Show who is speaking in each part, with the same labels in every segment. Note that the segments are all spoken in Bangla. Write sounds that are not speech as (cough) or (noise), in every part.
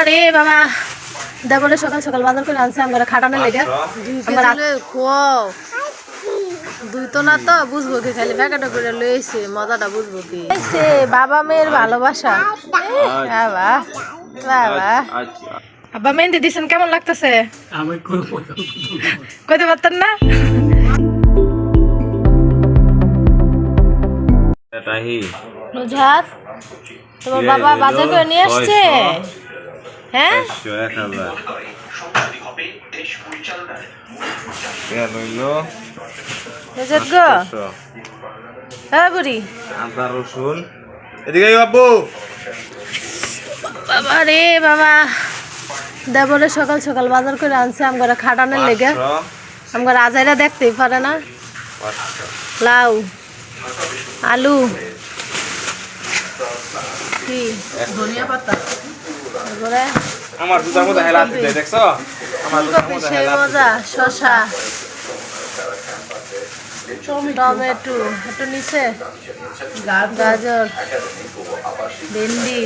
Speaker 1: আরে বাবা। দেবলে সকাল সকাল বাজার করে আনছে আমরা খাটানো লেগে। আমার খোয়াও দুই তো না তো বুঝব কি খালি। ব্যাগাটা করে লইছে মজাটা বুঝব কি। সে বাবা মেয়ের ভালোবাসা। বাবা বাবা।
Speaker 2: আচ্ছা।
Speaker 1: আব্বা মেহেন্দি দিছেন কেমন লাগতেছে?
Speaker 3: আমি
Speaker 1: কইতে পারতেন না? নুজহাত তোমার বাবা বাজার করে নিয়ে আসছে? হ্যাঁ। হ্যাঁ বুড়ি।
Speaker 2: আদা রসুন। এদিকে বাবু
Speaker 1: বাবা রে বাবা। দেবরে সকাল সকাল বাজার করে আনছে আমরা খাটানোর লেগে। আমরা আজাইরা দেখতেই পারে না। লাউ। আলু। কি?
Speaker 3: ধনিয়া পাতা।
Speaker 2: আমার দুটার মধ্যে হেলা দিতে দেখছ? আমার দুটার মধ্যে হেলা
Speaker 1: মজা শশা। টমেটো একটু নিচে। গাজর ভেন্ডি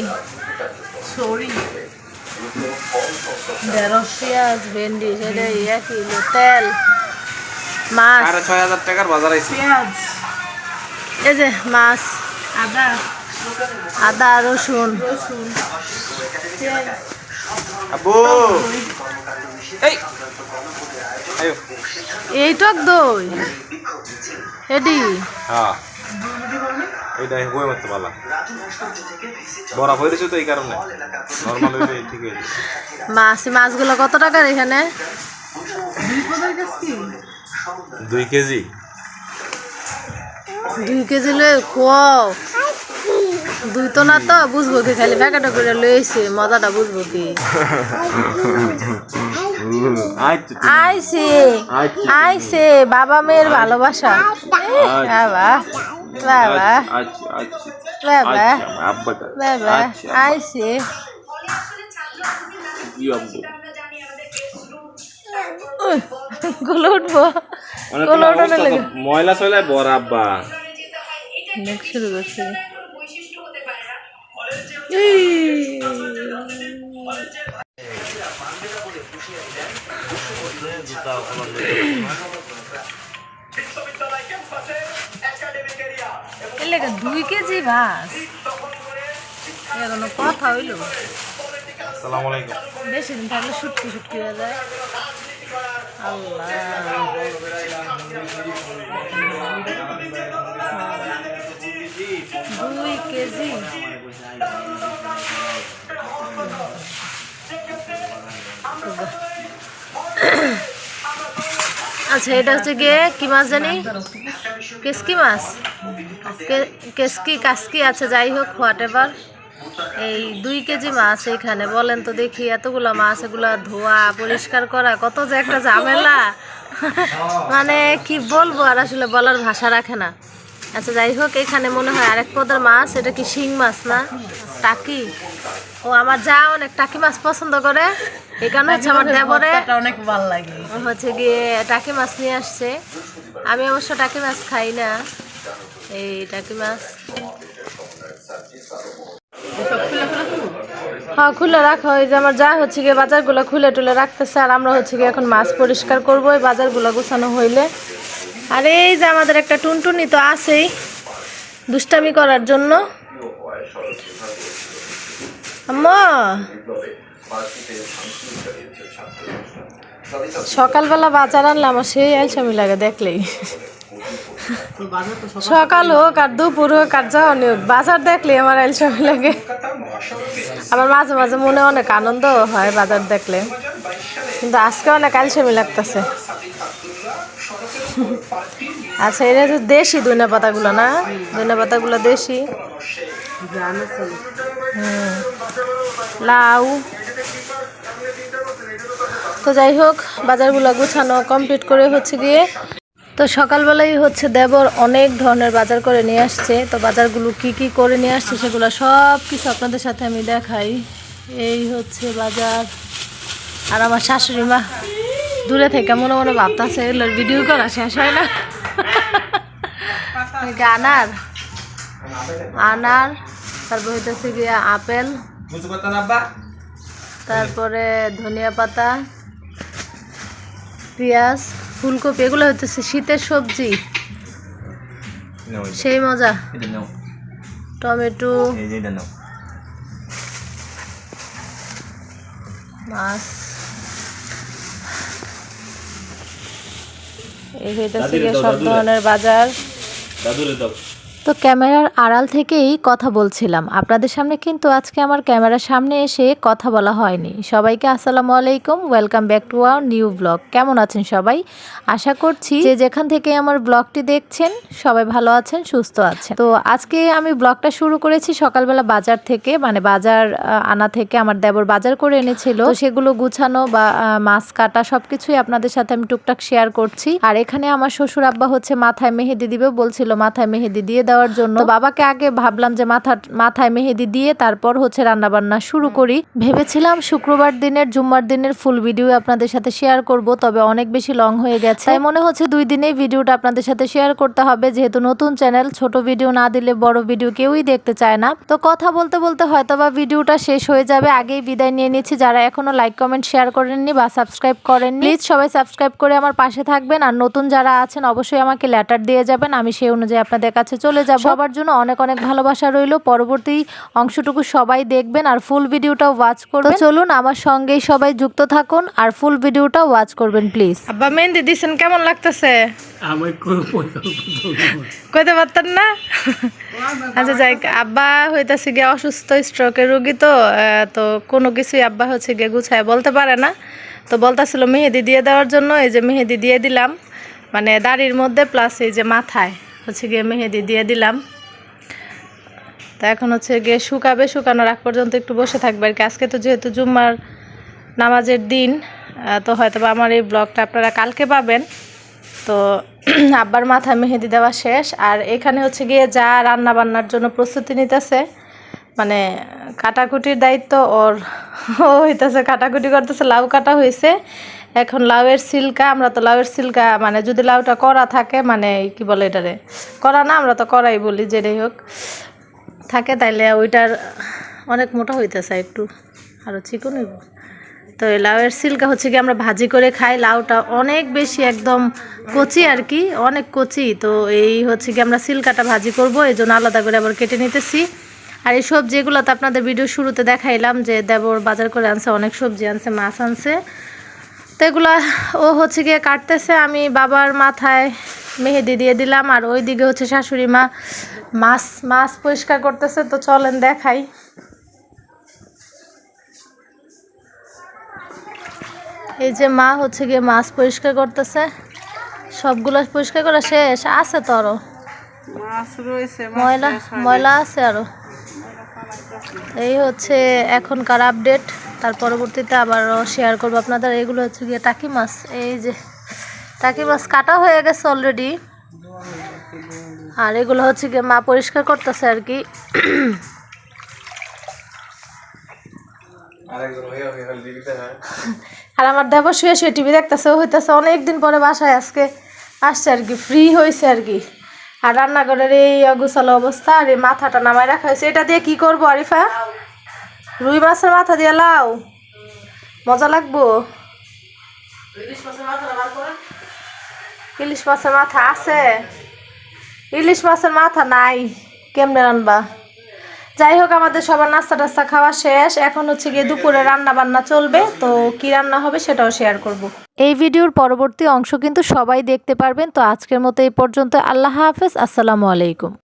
Speaker 3: সরি
Speaker 1: ঢেঁড়স পেঁয়াজ ভেন্ডি সেটা ইয়া কিলো তেল মাছ।
Speaker 2: ছয় হাজার টাকার বাজার আইছি।
Speaker 3: পেঁয়াজ।
Speaker 1: এই যে মাছ।
Speaker 3: আদা।
Speaker 1: আদা রসুন।
Speaker 2: এই।
Speaker 1: টক দই। এডি
Speaker 2: হ্যাঁ। এইটা হয়ে মতো পালা বরফ হয়ে তো এই কারণে। নর্মাল হইলে ঠিক হয়ে
Speaker 1: মাছ মাছগুলো কত টাকার এখানে?
Speaker 3: দুই
Speaker 2: কেজি।
Speaker 1: দুই কেজি খোয়াও দুই তো না তো বুঝব কি খালি ব্যাগাটা করে লইছে মজাটা বুঝব কি? আইছে। আইছে বাবা মেয়ের ভালোবাসা। বাবা বাবা বাবা বাবা আইছে
Speaker 2: কি আব্বু
Speaker 1: উহ, গুলো উঠবো
Speaker 2: অনেক
Speaker 1: উঠানো লাগে
Speaker 2: ময়লা সয়লায় বড় আব্বা।
Speaker 1: শুরু করছে। দুই কেজি মাছ এখনও কথা হইল? বেশি দিন থাকলে সুটকি সুটকি হয়ে যায়। আল্লাহ। দুই কেজি। আচ্ছা এটা হচ্ছে গিয়ে কি মাছ জানি? কেসকি মাছ? কেসকি, কাসকি আছে যাই হোক হোয়াট এভার এই দুই কেজি মাছ এখানে, বলেন তো দেখি, এতগুলো মাছ, এগুলা ধোয়া, পরিষ্কার করা, কত যে একটা ঝামেলা। মানে কি বলব আর আসলে বলার ভাষা রাখে না। আচ্ছা যাই হোক এখানে মনে হয় আরেক পদের মাছ। এটা কি শিং মাছ না? টাকি? ও আমার যা অনেক টাকি মাছ পছন্দ করে। এখানে হচ্ছে আমার দেবরে।
Speaker 3: অনেক ভালো লাগে।
Speaker 1: হচ্ছে গিয়ে টাকি মাছ নিয়ে আসছে। আমি অবশ্য টাকি মাছ খাই না। এই টাকি মাছ। হ্যাঁ খুলে রাখা। হয় যে আমার যা হচ্ছে গিয়ে বাজারগুলো খুলে টুলে রাখতেছে আর আমরা হচ্ছে গিয়ে এখন মাছ পরিষ্কার করব। এই বাজারগুলো গোছানো হইলে আর এই যে আমাদের একটা টুনটুনি তো আছেই দুষ্টামি করার জন্য। সকালবেলা বাজার আনলাম সেই আলসামি লাগে দেখলেই। সকাল হোক আর দুপুর হোক আর যাওয়ানি হোক বাজার দেখলে আমার আলসামি লাগে। আমার মাঝে মাঝে মনে অনেক আনন্দ হয় বাজার দেখলে। কিন্তু আজকে অনেক আলসামি লাগতেছে। আচ্ছা এটা তো দেশি ধনে পাতাগুলো না? ধনে পাতাগুলো দেশি। লাউ। তো যাই হোক, বাজারগুলো গুছানো কমপ্লিট করে হচ্ছে গিয়ে তো সকালবেলাই হচ্ছে দেবর অনেক ধরনের বাজার করে নিয়ে আসছে। তো বাজারগুলো কি কি করে নিয়ে আসছে সেগুলো সব কিছু আপনাদের সাথে আমি দেখাই। এই হচ্ছে বাজার। আর আমার শাশুড়ি মা দূরে থেকে মনে মনে ভাবতেছে, এগুলোর ভিডিও করা শেষ হয় না। আনার আনার তারপর হইতেছে গিয়ে আপেল তারপরে ধনিয়া পাতা পেঁয়াজ ফুলকপি এগুলো হচ্ছে শীতের সবজি। সেই মজা। টমেটো মাছ। এই হইতেছে গিয়ে সব ধরনের বাজার।
Speaker 2: দাদুরে দাও।
Speaker 1: তো ক্যামেরার আড়াল থেকেই কথা বলছিলাম। আপনাদের সামনে কিন্তু আজকে আমার ক্যামেরার সামনে এসে কথা বলা হয়নি। সবাইকে আসসালামু আলাইকুম, welcome back to our new blog. কেমন আছেন সবাই? আশা করছি যে যেখান থেকে আমার ব্লগটি দেখছেন, সবাই ভালো আছেন, সুস্থ আছেন। তো আজকে আমি ব্লগটা শুরু করেছি সকালবেলা বাজার থেকে মানে বাজার আনা থেকে আমার দেবর বাজার করে এনেছিল। সেগুলো গুছানো বা মাছ কাটা সবকিছুই আপনাদের সাথে আমি টুকটাক শেয়ার করছি। আর এখানে আমার শ্বশুর আব্বা হচ্ছে মাথায় মেহেদি দিবে বলছিল, মাথায় মেহেদি দিয়ে দেওয়ার জন্য। বাবাকে আগে ভাবলাম যে মাথা মাথায় মেহেদি দিয়ে তারপর হচ্ছে রান্না বান্না শুরু করি। ভেবেছিলাম শুক্রবার দিনের জুম্মার দিনের ফুল ভিডিও আপনাদের সাথে শেয়ার করব তবে অনেক বেশি লং হয়ে গেছে। তাই মনে হচ্ছে দুই দিনেই ভিডিওটা আপনাদের সাথে শেয়ার করতে হবে যেহেতু নতুন চ্যানেল ছোট ভিডিও না দিলে বড় ভিডিও কেউই দেখতে চায় না। তো কথা বলতে বলতে হয়তোবা ভিডিওটা শেষ হয়ে যাবে আগেই বিদায় নিয়ে নিচ্ছি। যারা এখনও লাইক কমেন্ট শেয়ার করেননি বা সাবস্ক্রাইব করেননি প্লিজ সবাই সাবস্ক্রাইব করে আমার পাশে থাকবেন। আর নতুন যারা আছেন অবশ্যই আমাকে লেটার দিয়ে যাবেন। আমি সেই অনুযায়ী আপনাদের কাছে চলে যাব। সবার জন্য অনেক অনেক ভালোবাসা রইল। পরবর্তী অংশটুকু সবাই দেখবেন আর ফুল ভিডিওটা ওয়াচ করবেন। চলুন আমার সঙ্গেই সবাই যুক্ত থাকুন আর ফুল ভিডিওটা ওয়াচ করবেন প্লিজ আব্বা মেহেন্দি দিছেন কেমন লাগতেছে?
Speaker 3: আমি
Speaker 1: কইতে পারতেন না? আচ্ছা যাই আব্বা হইতাছে গিয়ে অসুস্থ স্ট্রোকের রোগী তো আহ, তো কোনো কিছুই আব্বা হচ্ছে গিয়ে গুছায় বলতে পারে না। তো বলতাছিল মেহেদি দিয়ে দেওয়ার জন্য এই যে মেহেদি দিয়ে দিলাম মানে দাড়ির মধ্যে প্লাস এই যে মাথায়। হচ্ছে গিয়ে মেহেদি দিয়ে দিলাম। তা এখন হচ্ছে গিয়ে শুকাবে, শুকানোর আগ পর্যন্ত একটু বসে থাকবে আর কি। আজকে তো যেহেতু জুম্মার নামাজের দিন তো হয়তো বা আমার এই ব্লগটা আপনারা কালকে পাবেন। তো (clears throat) আব্বার মাথায় মেহেদি দেওয়া শেষ। আর এখানে হচ্ছে গিয়ে যা রান্না বান্নার জন্য প্রস্তুতি নিতেছে মানে কাটাকুটির দায়িত্ব, ওর (laughs) ও হইতেছে কাটাকুটি করতেছে, লাউ কাটা হয়েছে এখন লাউয়ের সিল্কা, আমরা তো লাউয়ের সিল্কা মানে যদি লাউটা করা থাকে মানে কি বলে এটারে? করা না, আমরা তো করাই বলি যেটাই হোক। থাকে তাইলে ওইটার অনেক মোটা হইতেছে একটু আরও চিকন হইব। তো এই লাউয়ের সিল্কা হচ্ছে কি, আমরা ভাজি করে খাই, লাউটা অনেক বেশি একদম কচি আর কি, অনেক কচি। তো এই হচ্ছে কি, আমরা সিল্কাটা ভাজি করব, এই জন্য আলাদা করে আবার কেটে নিতেছি। আর এই সবজিগুলো তো আপনাদের ভিডিও শুরুতে দেখাইলাম যে দেবর বাজার করে আনছে, অনেক সবজি আনছে, মাছ আনছে। এগুলা ও হচ্ছে গিয়ে কাটতেছে। আমি বাবার মাথায় মেহেদি দিয়ে দিলাম আর ওই দিকে হচ্ছে শাশুড়ি মা মাছ মাছ পরিষ্কার করতেছে। তো চলেন দেখাই। এই যে মা হচ্ছে গিয়ে মাছ পরিষ্কার করতেছে। সবগুলো পরিষ্কার করা শেষ। আছে তো
Speaker 3: আরও?
Speaker 1: ময়লা ময়লা আছে আরও। এই হচ্ছে এখনকার আপডেট তার পরবর্তীতে আবারও শেয়ার করব আপনাদের। এগুলো হচ্ছে গিয়ে টাকি মাছ। এই যে টাকি মাছ কাটা হয়ে গেছে অলরেডি আর এগুলো হচ্ছে গিয়ে মা পরিষ্কার করতেছে আর কি।
Speaker 2: আরেকজন হয়ে
Speaker 1: আর আমার দেবর শুয়ে শুয়ে টিভি দেখতেছে হইতেছে অনেকদিন পরে বাসায় আজকে আসছে আর কি ফ্রি হয়েছে আর কি। আর রান্নাঘরের এই অগুছালো অবস্থা আর এই মাথাটা নামায় রাখা হয়েছে। এটা দিয়ে কি করব আরিফা? রুই মাছের মাথা দিয়ে লাও। মজা লাগবো? ইলিশ মাছের মাথা আছে। ইলিশ মাছের মাথা নাই। কেমনে রানবা যাই হোক আমাদের সবার নাস্তা টাস্তা খাওয়া শেষ। এখন হচ্ছে গিয়ে দুপুরে রান্না বান্না চলবে। তো কি রান্না হবে সেটাও শেয়ার করব। এই ভিডিওর পরবর্তী অংশ কিন্তু সবাই দেখতে পারবেন। তো আজকের মতো এই পর্যন্ত। আল্লাহ হাফেজ। আসসালামু আলাইকুম।